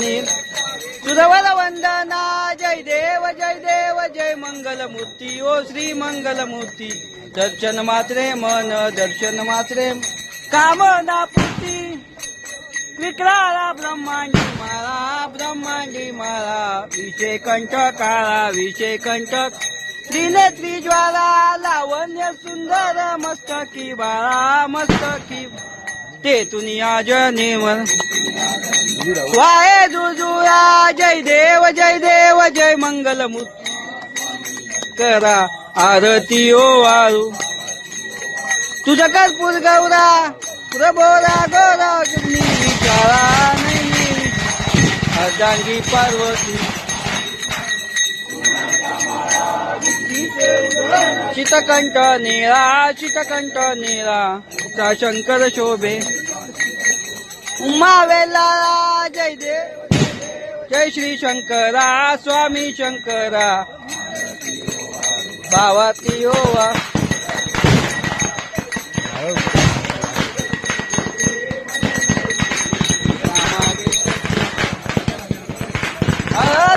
नील सुरवर वंदना जय देव जय देव जय मंगलमूर्ती। ओ श्री मंगलमूर्ती। दर्शन मात्रे मन दर्शन मात्रे। कामना पूर्ती। विक्राला ब्रह्मांडी माळा ब्रह्मांडी माळा विषय कंटक काळा विषय कंठक त्रिनेत्री ज्वाला लावण्य सुंदर मस्तकी बाळा मस्तकी ते तुनिया जनेवर. वाहे जुजुया जय देव जय देव जय मंगल करा आरती ओ वाळू तुझ कर्पूर गौरा प्रभोरा गौरा तुम्ही विचारा नाही. अर्धांगी पार्वती चितकंठ निळा चितकंठ निळा चा शंकर शोभे. उमावेला जय देव जय श्री शंकरा स्वामी शंकरा. भावाती ओवा.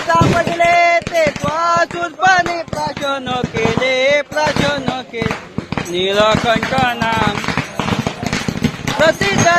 सापडले ते त्वाचुरपणे प्राशन केले. નીલકંઠ નામ પ્રસિદ્ધ